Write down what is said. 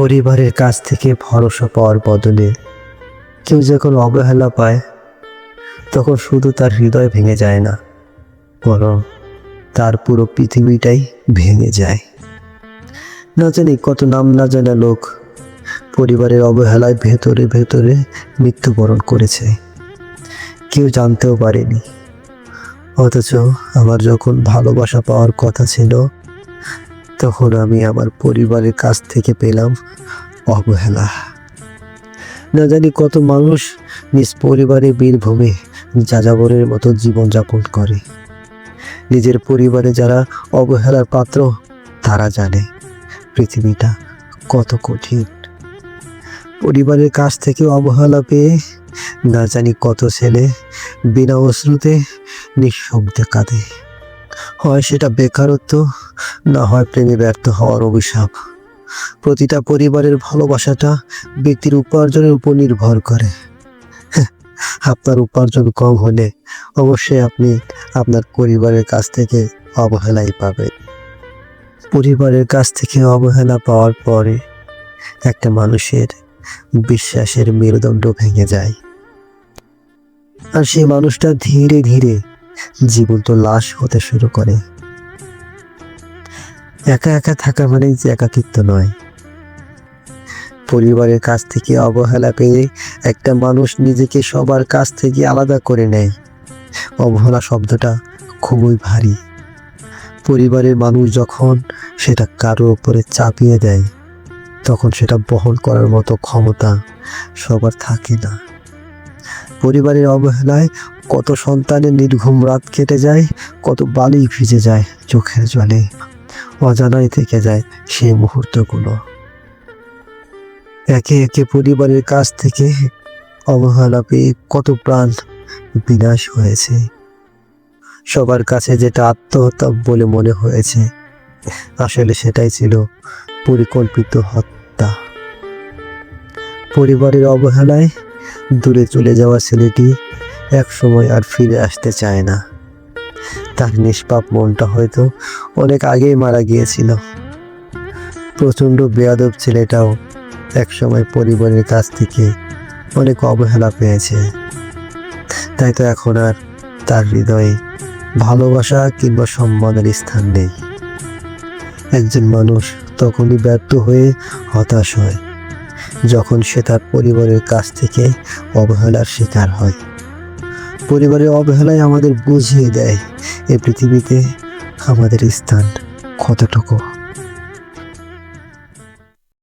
পরিবারের কাছ থেকে ভরসা পাওয়ার বদলে কেউ যখন অবহেলা পায়, তখন শুধু তার হৃদয় ভেঙে যায় না, বরং তার পুরো পৃথিবীটাই ভেঙে যায়। না জানি কত নাম না জানা লোক পরিবারের অবহেলায় ভেতরে ভেতরে মৃত্যুবরণ করেছে। কেউ জানতেও পারেনি। অথচ আমার যখন ভালোবাসা পাওয়ার কথা ছিল তখন আমি আমার পরিবারের কাছ থেকে পেলাম অবহেলা। না জানি কত মানুষ নিজ পরিবারে বীরভূমে যাযাবরের মতো জীবনযাপন করে। নিজের পরিবারে যারা অবহেলার পাত্র, তারা জানে পৃথিবীটা কত কঠিন। পরিবারের কাছ থেকে অবহেলা পেয়ে না জানি কত ছেলে বিনা অশ্রুতে নিঃশব্দে কাঁদে। হয় সেটা বেকারত্ব, না হয় প্রেমে ব্যর্থ হওয়ার অভিশাপ। প্রতিটা পরিবারের ভালোবাসাটা ব্যক্তির উপার্জনের উপর নির্ভর করে। আপনার উপার্জন কম হলে অবশ্যই আপনি আপনার পরিবারের কাছ থেকে অবহেলাই পাবেন। পরিবারের কাছ থেকে অবহেলা পাওয়ার পরে একটা মানুষের বিশ্বাসের মেরুদণ্ড ভেঙে যায়। আর সেই মানুষটা ধীরে ধীরে জীবন্ত লাশ হতে শুরু করে। একা একা থাকা মানেই যে একাকিত্ব নয়। পরিবারের কাছ থেকে অবহেলা পেয়ে একটা মানুষ নিজেকে সবার কাছ থেকে আলাদা করে নেয়। অবহেলা শব্দটা খুবই ভারী। পরিবারের মানুষ যখন সেটা কারোর উপরে চাপিয়ে দেয়, তখন সেটা বহন করার মতো ক্ষমতা সবার থাকে না। পরিবারের অবহেলায়, কত সন্তানের নির্ঘুম রাত কেটে যায়, কত বালি ভিজে যায় চোখের জলে। অজানাই থেকে যায় সেই মুহূর্তগুলো। একে একে পরিবারের কাছ থেকে অবহেলা পেয়ে কত প্রাণ বিনাশ হয়েছে। সবার কাছে যেটা আত্মহত্যা বলে মনে হয়েছে, আসলে সেটাই ছিল পরিকল্পিত হত্যা। পরিবারের অবহেলায় দূরে চলে যাওয়া ছেলেটি এক সময় আর ফিরে আসতে চায় না। তার নিষ্পাপ মনটা হয়তো অনেক আগেই মারা গিয়েছিল। প্রচণ্ড বেয়াদব ছেলেটাও এক সময় পরিবারের কাছ থেকে অনেক অবহেলা পেয়েছে। তাই তো এখন আর তার হৃদয়ে ভালোবাসা কিংবা সম্মানের স্থান নেই। একজন মানুষ তখনই ব্যর্থ হয়ে হতাশ হয়। যখন সে তার পরিবারের কাছ থেকে অবহেলার শিকার হয়। পরিবারের অবহেলায় আমাদের বুঝিয়ে দেয়, এ পৃথিবীতে আমাদের স্থান কতটুকু?